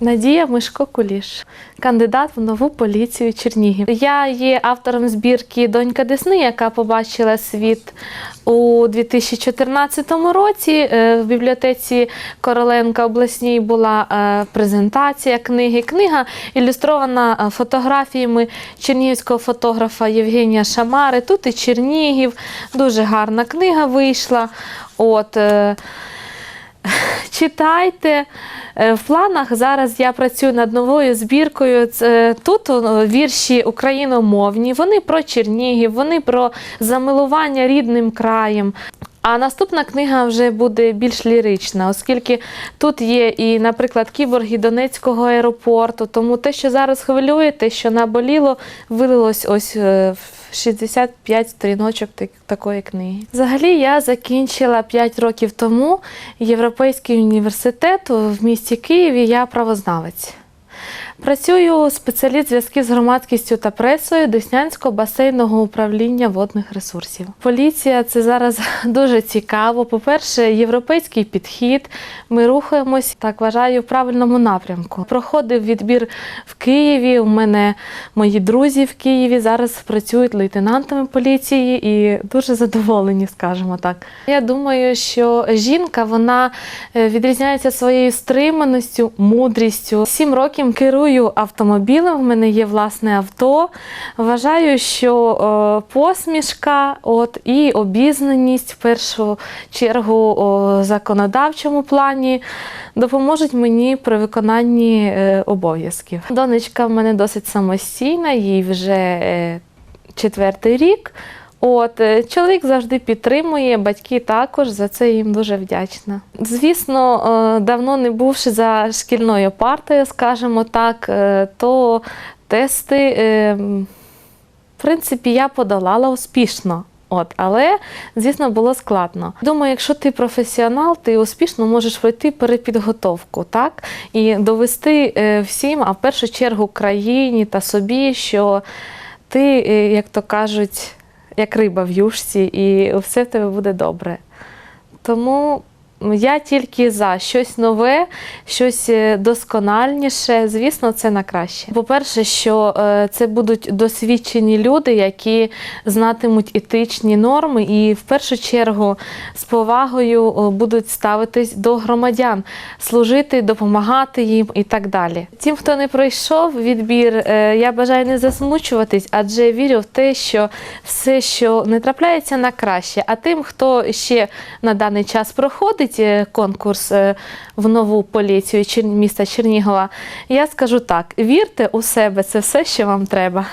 Надія Мишко Куліш, кандидат в нову поліцію Чернігів. Я є автором збірки Донька Десни, яка побачила світ у 2014 році. Е, В бібліотеці Короленка обласній була е, презентація книги. Книга ілюстрована е, фотографіями чернігівського фотографа Євгенія Шамари. Тут і Чернігів. Дуже гарна книга вийшла. От, Читайте. Е, В планах зараз я працюю над новою збіркою. Тут вірші україномовні, вони про Чернігів, вони про замилування рідним краєм. А наступна книга вже буде більш лірична, оскільки тут є і, наприклад, кіборги Донецького аеропорту. Тому те, що зараз хвилює, те, що наболіло, вилилось ось е, в 65 сторіночок такої книги. Взагалі, я закінчила 5 років тому Європейський університет в місті Києві. Я правознавець. Працюю спеціаліст зв'язків з громадськістю та пресою Деснянського басейного управління водних ресурсів. Поліція це зараз дуже цікаво. По-перше, європейський підхід. Ми рухаємось, так вважаю, в правильному напрямку. Проходив відбір в Києві. У мене мої друзі в Києві зараз працюють лейтенантами поліції і дуже задоволені, скажімо так. Я думаю, що жінка вона е, відрізняється своєю стриманістю, мудрістю. Сім років керую автомобілем. В мене є власне авто. Вважаю, що е, посмішка, от і обізнаність в першу чергу у законодавчому плані допоможуть мені при виконанні е, обов'язків. Донечка в мене досить самостійна, їй вже е, четвертий рік. От е, чоловік завжди підтримує, батьки також за це їм дуже вдячна. Звісно, е, давно не бувши за шкільною партою, скажімо так, е, то тести, в принципі, я подолала успішно. От, але, звісно, було складно. Думаю, якщо ти професіонал, ти успішно можеш пройти перепідготовку, так? І довести всім, а в першу чергу країні та собі, що ти, як то кажуть, як риба в юшці, і все в тебе буде добре. Тому я тільки за щось нове, щось е, доскональніше. Звісно, це на краще. По-перше, що е, це будуть досвідчені люди, які знатимуть етичні норми, і в першу чергу з повагою е, будуть ставитись до громадян, служити, допомагати їм і так далі. Тим, хто не пройшов відбір, я бажаю не засмучуватись, адже вірю в те, що все, що не трапляється на краще. А тим, хто ще на даний час проходить е, конкурс е, в нову поліцію міста Чернігова, я скажу так: вірте у себе, це все, що вам треба.